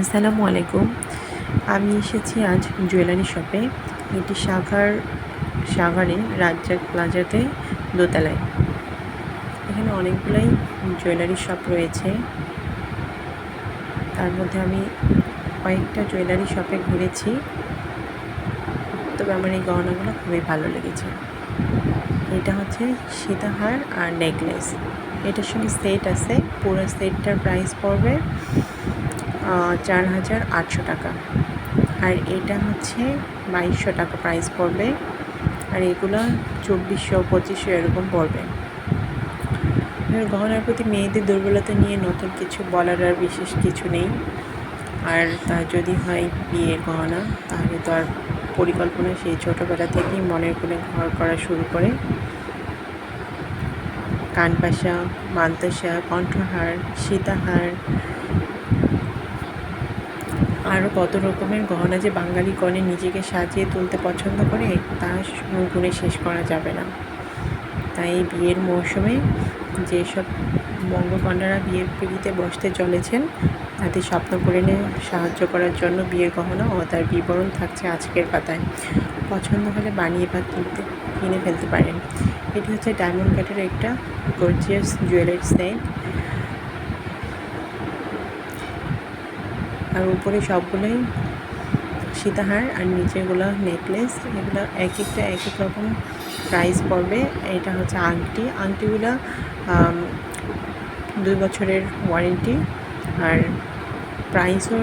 আসসালামু আলাইকুম। আমি এসেছি আজ জুয়েলারি শপে। এটি সাগার সাগারে রাজ্জাক প্লাজাতে দোতলায়। এখানে অনেকগুলাই জুয়েলারি শপ রয়েছে। তার মধ্যে আমি কয়েকটা জুয়েলারি শপে ঘুরেছি। তবে আমার এই গহনাগুলো খুবই ভালো লেগেছে। এটা হচ্ছে সীতাহার আর নেকলেস। এটার সঙ্গে সেট আছে। পুরো সেটটার প্রাইস পড়বে চার হাজার আটশো টাকা। আর এটা হচ্ছে বাইশশো টাকা প্রাইস পড়বে। আর এগুলো চব্বিশশো, পঁচিশশো এরকম পড়বে। গহনার প্রতি মেয়েদের দুর্বলতা নিয়ে নতুন কিছু বলার আর বিশেষ কিছু নেই। আর তা যদি হয় বিয়ের গহনা, তাহলে তো আর পরিকল্পনা সেই ছোটোবেলা থেকেই মনের কোণে ঘর করা শুরু করে। কানপাশা মান্তাসা কণ্ঠহার, সীতাহার আরও কত রকমের গহনা যে বাঙালি কনে নিজেকে সাজিয়ে তুলতে পছন্দ করে, তা গুণে শেষ করা যাবে না। তাই এই বিয়ের মৌসুমে যেসব বঙ্গকন্যারা বিয়ের পিড়িতে বসতে চলেছেন, তাদের স্বপ্ন পূরণে সাহায্য করার জন্য বিয়ের গহনা ও তার বিবরণ থাকছে আজকের পাতায়। পছন্দ হলে বানিয়ে বা কিনতে, কিনে ফেলতে পারেন। এটি হচ্ছে ডায়মন্ড কাটের একটা গর্জিয়াস জুয়েলারি সেট আর উপরে সবগুলোই সীতাহার আর নিচেগুলো নেকলেস এগুলো এক একটা এক এক রকম প্রাইস পড়বে। এটা হচ্ছে আংটি। আংটিগুলো দুই বছরের ওয়ারেন্টি আর প্রাইসও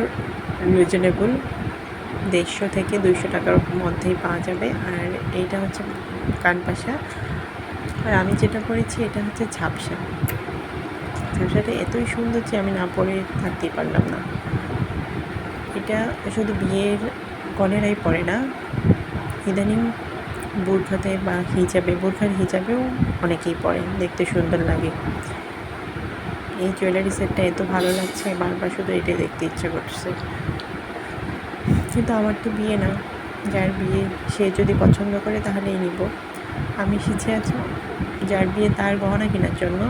রিজনেবল দেড়শো থেকে দুইশো টাকার মধ্যেই পাওয়া যাবে। আর এইটা হচ্ছে কানপাশা। আর আমি যেটা পরেছি, এটা হচ্ছে ঝাপসা। ঝাপসাটা এতই সুন্দর যে আমি না পরে থাকতেই পারলাম না। এটা শুধু বিয়ের কনেরাই পরে না, ইদানিং বোরখাতে বা হিজাবে, বোরখার হিজাবেও অনেকেই পরে, দেখতে সুন্দর লাগে। এই জুয়েলারি সেটটা এত ভালো লাগছে, বারবার শুধু এটাই দেখতে ইচ্ছে করছে। কিন্তু আমার তো বিয়ে না, যার বিয়ে সে যদি পছন্দ করে তাহলেই নিব। আমি শিখে আছি, যার বিয়ে তার গহনা কেনার জন্য।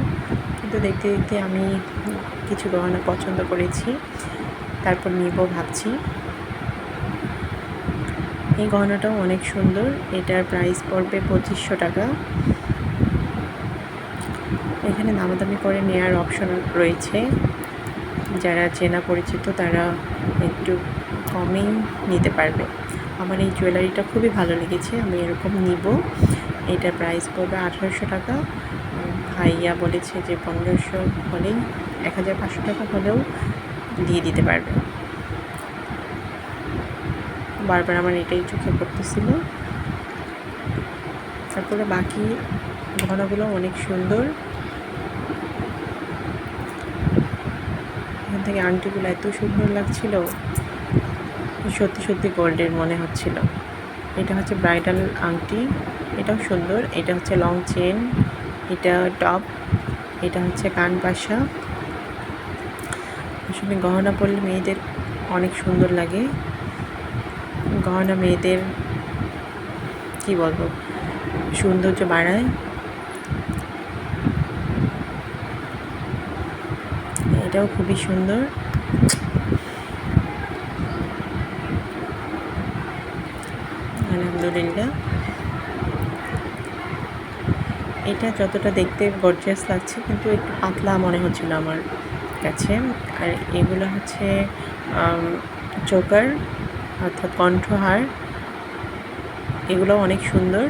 কিন্তু দেখতে দেখতে আমি কিছু গহনা পছন্দ করেছি। তারপর নিব ভাবছি। এই গহনাটাও অনেক সুন্দর। এটার প্রাইস পড়বে পঁচিশশো টাকা। এখানে দামাদামি করে নেওয়ার অপশন রয়েছে। যারা চেনা পরিচিত তারা একটু কমেই নিতে পারবে। আমার এই জুয়েলারিটা খুবই ভালো লেগেছে, আমি এরকম নিব। এটার প্রাইস পড়বে আঠারোশো টাকা। ভাইয়া বলেছে যে পনেরোশো হলেই এক হাজার পাঁচশো টাকা হলেও দিয়ে দিতে পারবে। বারবার আমার এটাই চোখে পড়তেছিল। তারপরে বাকি ঘনাগুলো অনেক সুন্দর। এখান থেকে আংটিগুলো এত সুন্দর লাগছিল। সত্যি সত্যি গোল্ডের মনে হচ্ছিল। এটা হচ্ছে ব্রাইডাল আংটি। এটাও সুন্দর। এটা হচ্ছে লং চেন। এটা টপ। এটা হচ্ছে কান আসলে গহনা পরলে মেয়েদের অনেক সুন্দর লাগে। গহনা মেয়েদের, কি বলব, সৌন্দর্য বাড়ায়। এটাও খুবই সুন্দর। আলহামদুলিল্লাহ। এটা যতটা দেখতে গর্জিয়াস লাগছে, কিন্তু একটু পাতলা মনে হচ্ছিল আমার। কাছে আর এগুলো হচ্ছে চোকার, অর্থাৎ কণ্ঠহার। এগুলো অনেক সুন্দর।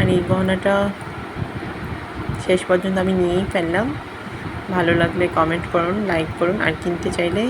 আর এই গহনাটা শেষ পর্যন্ত আমি নিয়েই ফেললাম। ভালো লাগলে কমেন্ট করুন লাইক করুন, আর কিনতে চাইলে